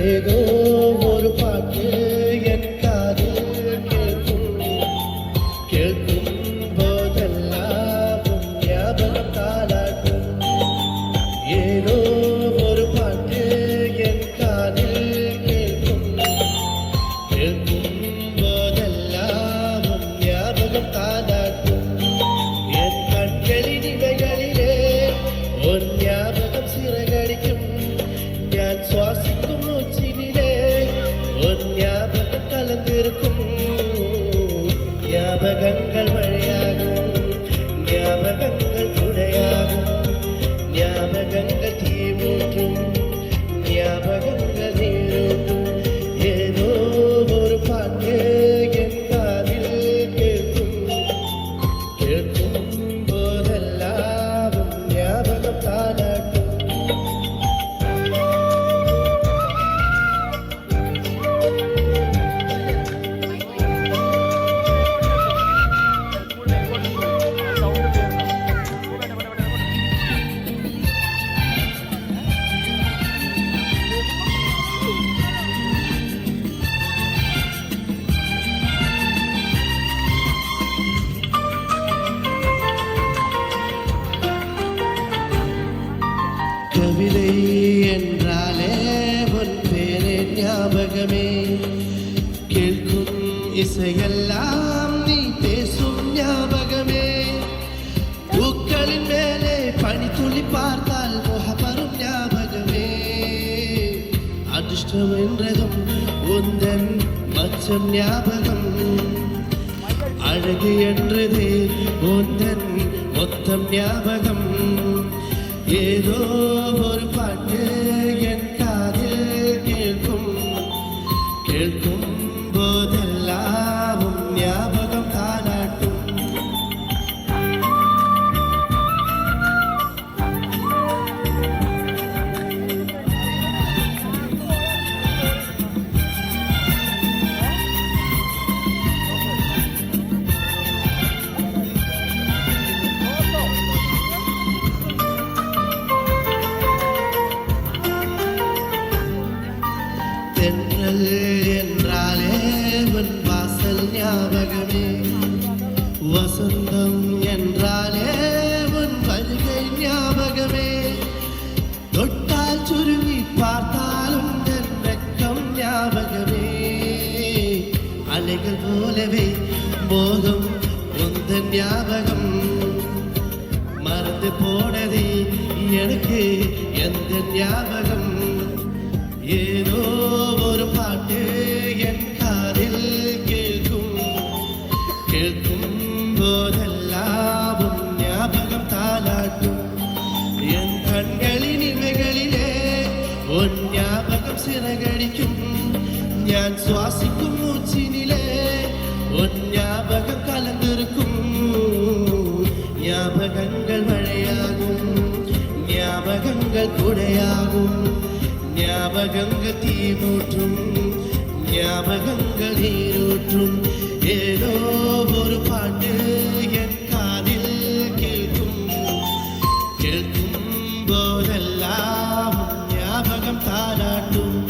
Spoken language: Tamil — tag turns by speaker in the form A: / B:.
A: ஏதோ ஒரு பாட்டு என் காதில் கேட்கும். கேட்கும் beautiful. கவிதை என்றாலே உன் பேரே ஞாபகமே. கேட்கும் இசையெல்லாம் நீ பேசும் ஞாபகமே. பூக்களின் மேலே பனி துளி பார்த்தால் முகப்பரும் ஞாபகமே. அதிர்ஷ்டம் என்றதும் உந்தன் மச்சம் ஞாபகம். அழகு என்றது உந்தன் மொத்தம் ஞாபகம். ஏதோ ஒரு என்றாலே உன் வாசல் ஞாபகமே. வசந்தம் என்றாலே உன் வருகை ஞாபகமே. தொட்டால் சுருங்கி பார்த்தாலும் என் வெக்கம் ஞாபகமே. அலைகள் போலவே போதும் உந்தன் ஞாபகம். மறந்து போனதே எனக்கு எந்த ஞாபகம்? ஏ ഞാൻ ശ്വാസിക്കും മൂച്ചിനിലെ ഒഞ്ഞാപകം കലർന്നിരിക്കും ജ്ഞാപകങ്ങൾ മഴയാകും. ജ്ഞാപകങ്ങൾ കുടയാകും. ജ്ഞാപകങ്ങൾ തീമൂട്ടും. ജ്ഞാപകങ്ങൾ നീരൂറ്റും ഏതോ ഒരു പാട്ട് കേൾക്കും. കേൾക്കും
B: പോലെല്ലാം താരാട്ടും.